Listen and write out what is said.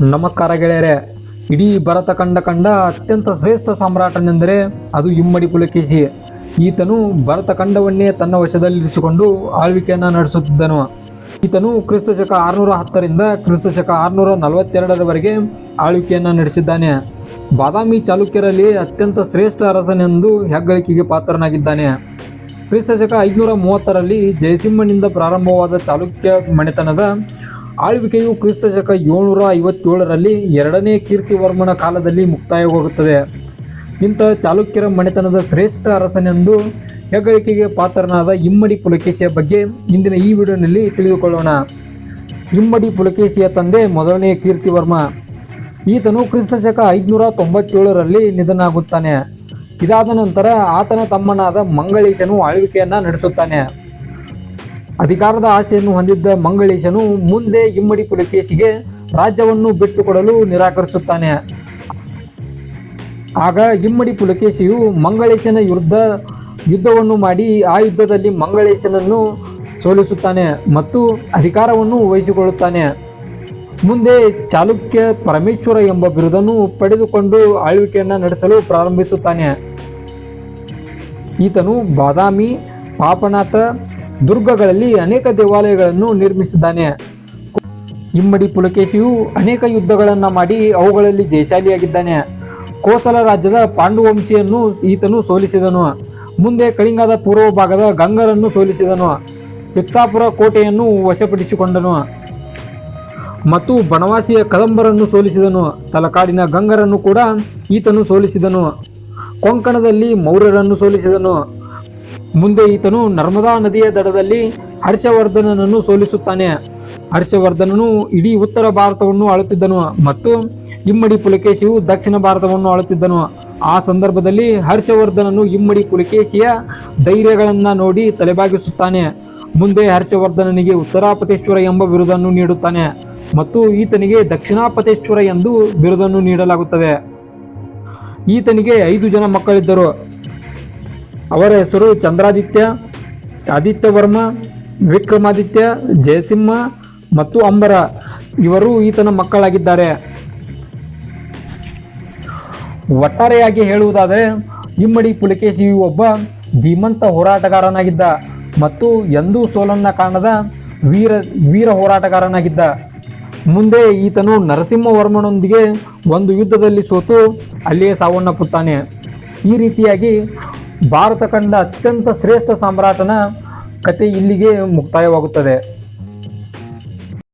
ನಮಸ್ಕಾರ ಗೆಳೆಯರೆ. ಇಡೀ ಭರತ ಕಂಡ ಕಂಡ ಅತ್ಯಂತ ಶ್ರೇಷ್ಠ ಸಾಮ್ರಾಟನೆಂದರೆ ಅದು ಇಮ್ಮಡಿ ಪುಲಕೇಶಿ. ಈತನು ಭರತ ಖಂಡವನ್ನೇ ತನ್ನ ವಶದಲ್ಲಿರಿಸಿಕೊಂಡು ಆಳ್ವಿಕೆಯನ್ನು ನಡೆಸುತ್ತಿದ್ದನು. ಈತನು ಕ್ರಿಸ್ತ ಶಕ ಆರುನೂರ ಹತ್ತರಿಂದ ಕ್ರಿಸ್ತ ಶಕ ಆರುನೂರ ನಲವತ್ತೆರಡರವರೆಗೆ ಆಳ್ವಿಕೆಯನ್ನು ನಡೆಸಿದ್ದಾನೆ. ಬಾದಾಮಿ ಚಾಲುಕ್ಯರಲ್ಲಿ ಅತ್ಯಂತ ಶ್ರೇಷ್ಠ ಅರಸನೆಂದು ಹೆಗ್ಗಳಿಕೆಗೆ ಪಾತ್ರನಾಗಿದ್ದಾನೆ. ಕ್ರಿಸ್ತ ಶಕ ಐದುನೂರ ಮೂವತ್ತರಲ್ಲಿ ಜಯಸಿಂಹನಿಂದ ಪ್ರಾರಂಭವಾದ ಚಾಲುಕ್ಯ ಮನೆತನದ ಆಳ್ವಿಕೆಯು ಕ್ರಿಸ್ತ ಶಕ ಏಳ್ನೂರ ಐವತ್ತೇಳರಲ್ಲಿ ಎರಡನೇ ಕೀರ್ತಿವರ್ಮನ ಕಾಲದಲ್ಲಿ ಮುಕ್ತಾಯವಾಗುತ್ತದೆ. ಇಂಥ ಚಾಲುಕ್ಯರ ಮನೆತನದ ಶ್ರೇಷ್ಠ ಅರಸನೆಂದು ಹೆಗ್ಗಳಿಕೆಗೆ ಪಾತ್ರನಾದ ಇಮ್ಮಡಿ ಪುಲಕೇಶಿಯ ಬಗ್ಗೆ ಇಂದಿನ ಈ ವಿಡಿಯೋನಲ್ಲಿ ತಿಳಿದುಕೊಳ್ಳೋಣ. ಇಮ್ಮಡಿ ಪುಲಕೇಶಿಯ ತಂದೆ ಮೊದಲನೇ ಕೀರ್ತಿವರ್ಮ. ಈತನು ಕ್ರಿಸ್ತ ಶಕ ಐದುನೂರ ತೊಂಬತ್ತೇಳರಲ್ಲಿ ನಿಧನಾಗುತ್ತಾನೆ ಇದಾದ ನಂತರ ಆತನ ತಮ್ಮನಾದ ಮಂಗಳೇಶನು ಆಳ್ವಿಕೆಯನ್ನು ನಡೆಸುತ್ತಾನೆ. ಅಧಿಕಾರದ ಆಸೆಯನ್ನು ಹೊಂದಿದ್ದ ಮಂಗಳೇಶನು ಮುಂದೆ ಇಮ್ಮಡಿ ಪುಲಕೇಶಿಗೆ ರಾಜ್ಯವನ್ನು ಬಿಟ್ಟುಕೊಡಲು ನಿರಾಕರಿಸುತ್ತಾನೆ. ಆಗ ಇಮ್ಮಡಿ ಪುಲಕೇಶಿಯು ಮಂಗಳೇಶನ ವಿರುದ್ಧ ಯುದ್ಧವನ್ನು ಮಾಡಿ ಆ ಯುದ್ಧದಲ್ಲಿ ಮಂಗಳೇಶನನ್ನು ಸೋಲಿಸುತ್ತಾನೆ ಮತ್ತು ಅಧಿಕಾರವನ್ನು ವಹಿಸಿಕೊಳ್ಳುತ್ತಾನೆ. ಮುಂದೆ ಚಾಲುಕ್ಯ ಪರಮೇಶ್ವರ ಎಂಬ ಬಿರುದನ್ನು ಪಡೆದುಕೊಂಡು ಆಳ್ವಿಕೆಯನ್ನು ನಡೆಸಲು ಪ್ರಾರಂಭಿಸುತ್ತಾನೆ. ಈತನು ಬಾದಾಮಿ, ಪಾಪನಾಥ ದುರ್ಗಗಳಲ್ಲಿ ಅನೇಕ ದೇವಾಲಯಗಳನ್ನು ನಿರ್ಮಿಸಿದ್ದಾನೆ. ಇಮ್ಮಡಿ ಪುಲಕೇಶಿಯು ಅನೇಕ ಯುದ್ಧಗಳನ್ನು ಮಾಡಿ ಅವುಗಳಲ್ಲಿ ಜಯಶಾಲಿಯಾಗಿದ್ದಾನೆ. ಕೋಸಲ ರಾಜ್ಯದ ಪಾಂಡುವಂಶಿಯನ್ನು ಈತನು ಸೋಲಿಸಿದನು. ಮುಂದೆ ಕಳಿಂಗದ ಪೂರ್ವ ಭಾಗದ ಗಂಗರನ್ನು ಸೋಲಿಸಿದನು. ಪಿತ್ಸಾಪುರ ಕೋಟೆಯನ್ನು ವಶಪಡಿಸಿಕೊಂಡನು. ಮತ್ತು ಬನವಾಸಿಯ ಕದಂಬರನ್ನು ಸೋಲಿಸಿದನು. ತಲಕಾಡಿನ ಗಂಗರನ್ನು ಕೂಡ ಈತನು ಸೋಲಿಸಿದನು. ಕೊಂಕಣದಲ್ಲಿ ಮೌರ್ಯರನ್ನು ಸೋಲಿಸಿದನು. ಮುಂದೆ ಈತನು ನರ್ಮದಾ ನದಿಯ ದಡದಲ್ಲಿ ಹರ್ಷವರ್ಧನನನ್ನು ಸೋಲಿಸುತ್ತಾನೆ. ಹರ್ಷವರ್ಧನನು ಇಡೀ ಉತ್ತರ ಭಾರತವನ್ನು ಆಳುತ್ತಿದ್ದನು ಮತ್ತು ಇಮ್ಮಡಿ ಪುಲಕೇಶಿಯು ದಕ್ಷಿಣ ಭಾರತವನ್ನು ಆಳುತ್ತಿದ್ದನು. ಆ ಸಂದರ್ಭದಲ್ಲಿ ಹರ್ಷವರ್ಧನನು ಇಮ್ಮಡಿ ಪುಲಕೇಶಿಯ ಧೈರ್ಯಗಳನ್ನು ನೋಡಿ ತಲೆಬಾಗಿಸುತ್ತಾನೆ. ಮುಂದೆ ಹರ್ಷವರ್ಧನನಿಗೆ ಉತ್ತರಾಪತೇಶ್ವರ ಎಂಬ ಬಿರುದನ್ನು ನೀಡುತ್ತಾನೆ ಮತ್ತು ಈತನಿಗೆ ದಕ್ಷಿಣಾಪತೇಶ್ವರ ಎಂದು ಬಿರುದನ್ನು ನೀಡಲಾಗುತ್ತದೆ. ಈತನಿಗೆ ಐದು ಜನ ಮಕ್ಕಳಿದ್ದರು. ಅವರ ಹೆಸರು ಚಂದ್ರಾದಿತ್ಯ ಆದಿತ್ಯವರ್ಮ ವಿಕ್ರಮಾದಿತ್ಯ, ಜಯಸಿಂಹ ಮತ್ತು ಅಂಬರ. ಇವರು ಈತನ ಮಕ್ಕಳಾಗಿದ್ದಾರೆ. ಒಟ್ಟಾರೆಯಾಗಿ ಹೇಳುವುದಾದರೆ, ಇಮ್ಮಡಿ ಪುಲಕೇಶಿಯು ಒಬ್ಬ ಧೀಮಂತ ಹೋರಾಟಗಾರನಾಗಿದ್ದ ಮತ್ತು ಎಂದೂ ಸೋಲನ್ನ ಕಾಣದ ವೀರ ವೀರ ಹೋರಾಟಗಾರನಾಗಿದ್ದ. ಮುಂದೆ ಈತನು ನರಸಿಂಹವರ್ಮನೊಂದಿಗೆ ಒಂದು ಯುದ್ಧದಲ್ಲಿ ಸೋತು ಅಲ್ಲಿಯೇ ಸಾವನ್ನಪ್ಪುತ್ತಾನೆ. ಈ ರೀತಿಯಾಗಿ ಭಾರತ ಕಂಡ ಅತ್ಯಂತ ಶ್ರೇಷ್ಠ ಸಾಮ್ರಾಟನ ಕತೆ ಇಲ್ಲಿಗೆ ಮುಕ್ತಾಯವಾಗುತ್ತದೆ.